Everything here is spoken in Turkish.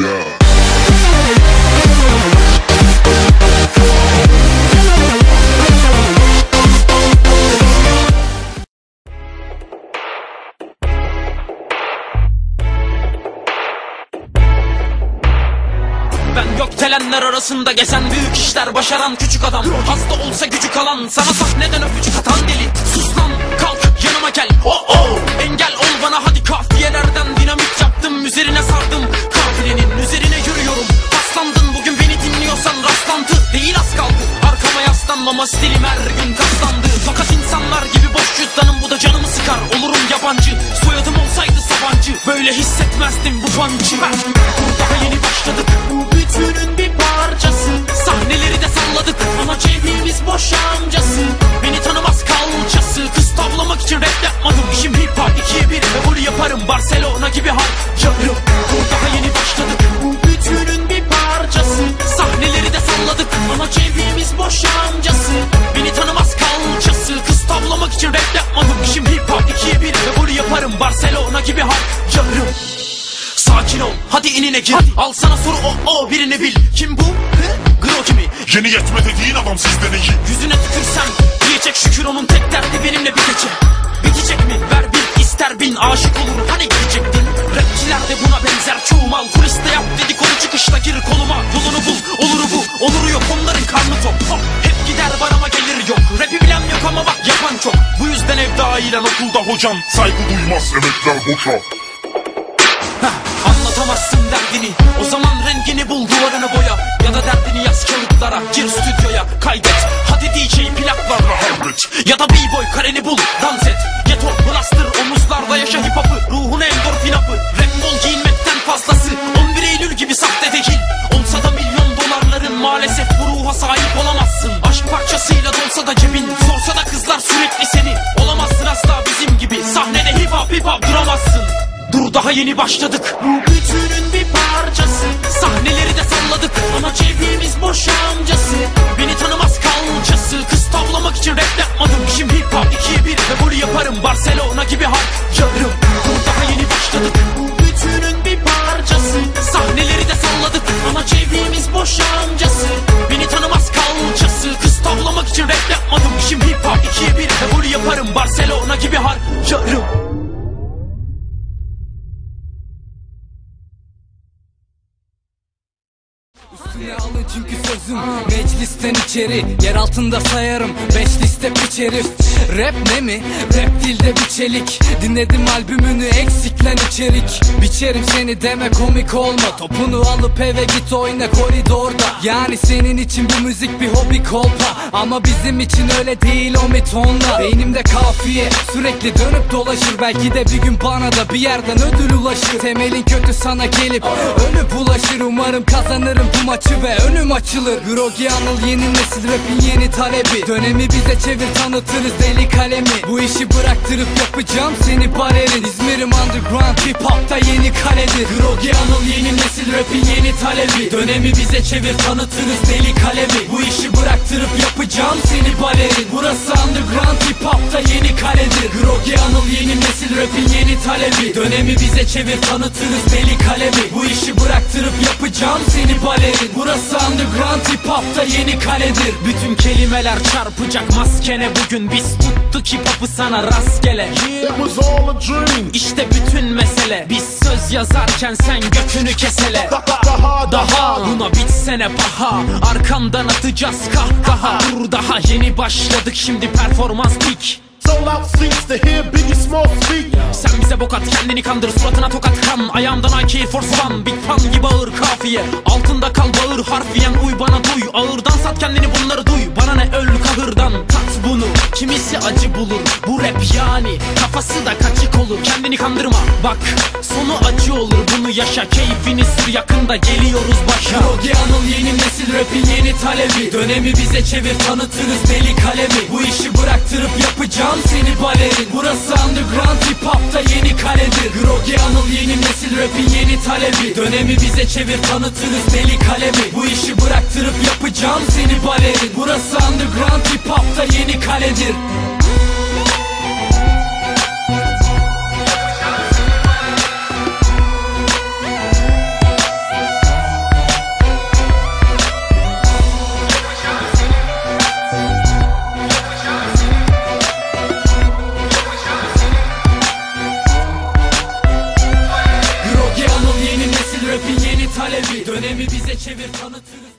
Ben gökdelenler arasında gezen büyük işler başaran küçük adam. Hasta olsa gücü kalan sana sahneden öpücük atan deli. Sus lan kalk yanıma gel. Oh oh Engel ol bana hadi kafiyelerden yabancı. Soyadım olsaydı sabancı. Böyle hissetmezdim bu pancı. Daha yeni başladık. Bu bütünün bir parçası. Sahneleri de salladık. Ama cebimiz boş amcası. Beni tanımaz kalçası. Kız tavlamak için rap yapmadım. İşim hip hop ikiye bir. Ve bunu yaparım. Barcelona gibi harcarım Daha yeni başladık. Bu bütünün bir parçası. Sahneleri de salladık. Ama cebimiz boş amcası. Beni tanımaz kalçası. Kız tavlamak için rap yapmadım. İşim hip hop ikiye bir. Ve yaparım Barcelona gibi harcarım Sakin ol hadi inine gir. Al sana soru o o birini bil. Kim bu? Gro kimi? Yeni yetme dediğin adam sizden iyi. Yüzüne tükürsem diyecek şükür onun tek derdi benimle bitecek Bitecek mi? Ver bil ister bin aşık olur hani gidecektin? Rapçiler de buna benzer. Çoğu mal Kuliste yap dedikodu çıkışta gir koluma Bu yüzden ev dailen okulda hocam? Saygı duymaz emekler boşa. Heh, Anlatamazsın derdini. O zaman rengini bul duvarını boya. Ya da derdini yaz kağıtlara. Gir stüdyoya kaydet. Hadi DJ plaklarla. Hallet. Ya da b-boy kareni bul dans et. Ghetto blaster omuzlarda yaşa hip hop'ı Ruhun endorfin hapı. Rap bol giyinmekten fazlası. 11 Eylül gibi sahte değil Olsa da milyon dolarların maalesef bu ruha sahip olamazsın. Aşk parçasıyla dolsa da cebin. Sorsa da kızlar sürekli seni duramazsın Dur daha yeni başladık. Bu bütünün bir parçası. Sahneleri de salladık. Ama cebimiz boş amcası. Beni tanımaz kalçası. Kız tavlamak için rap yapmadım. İşim hip hop ikiye bir ve bunu yaparım. Barcelona gibi harcarım Dur daha yeni başladık. Bu bütünün bir parçası. Sahneleri de salladık. Ama cebimiz boş amcası. Beni tanımaz kalçası. Kız tavlamak için rap yapmadım. İşim hip hop ikiye bir ve bunu yaparım. Barcelona gibi harcarım Üstüne çünkü sözüm Meclisten içeri Yer altında sayarım. Beş liste piç Rap ne mi? Rap dilde bir çelik. Dinledim albümünü eksiklen içerik. Biçerim seni deme komik olma. Topunu alıp eve git oyna koridorda. Yani senin için bu müzik bir hobi kolpa. Ama bizim için öyle değil o mitonla Beynimde kafiye sürekli dönüp dolaşır. Belki de bir gün bana da bir yerden ödül ulaşır. Temelin kötü sana gelip ölüp bulaşır Umarım kazanırım bu maçı ve önüm açılır. Grogi Anıl yeni nesil rapin yeni talebi. Dönemi bize çevir tanıtırız deli kalemi. Bu işi bıraktırıp yapacağım seni balerin İzmir'im underground hip hop'ta yeni kaledir. Grogi Anıl yeni nesil rapin yeni talebi. Dönemi bize çevir tanıtırız deli kalemi Bu işi bıraktırıp yapacağım seni balerin. Burası underground hip hop'ta yeni kaledir. Grogi Anıl yeni nesil rapin yeni talebi. Dönemi bize çevir tanıtırız deli kalemi Bu işi bıraktırıp yapacağım seni balerin. Burası underground hip hop'ta yeni kaledir. Bütün kelimeler çarpacak maskene. Bugün Biz tuttuk hip hop'ı sana rastgele. It was all a dream. İşte bütün mesele. Biz söz yazarken sen götünü kesele Daha Daha. Buna bitsene paha. Arkandan atacağız kahkaha. Dur daha yeni başladık. Şimdi performans pik Sold out seats to hear Biggie Smoke speak. Sen bize bok at kendini kandır. Suratına tokat kan. Ayağımdan AK Force One Big fan gibi ağır kafiye. Altında kal bağır harfiyen. Uy bana duy. Ağırdan Kimisi acı bulur bu rap yani. Kafası da kaçık olur kendini kandırma. Bak sonu acı olur bunu yaşa. Keyfini sür yakında geliyoruz başa. Grogi Anıl yeni nesil rapin yeni talebi. Dönemi bize çevir tanıtırız deli kalemi. Bu işi bıraktırıp yapacağım seni balerin. Burası underground hip hop'ta yeni kaledir. Grogi Anıl yeni nesil rapin yeni talebi. Dönemi bize çevir tanıtırız deli kalemi. Bu işi bıraktırıp yapacağım seni bir baleri Burası underground hip hop'ta yeni kaledir. Rap'in yeni talebi. Dönemi bize çevir tanıtırız.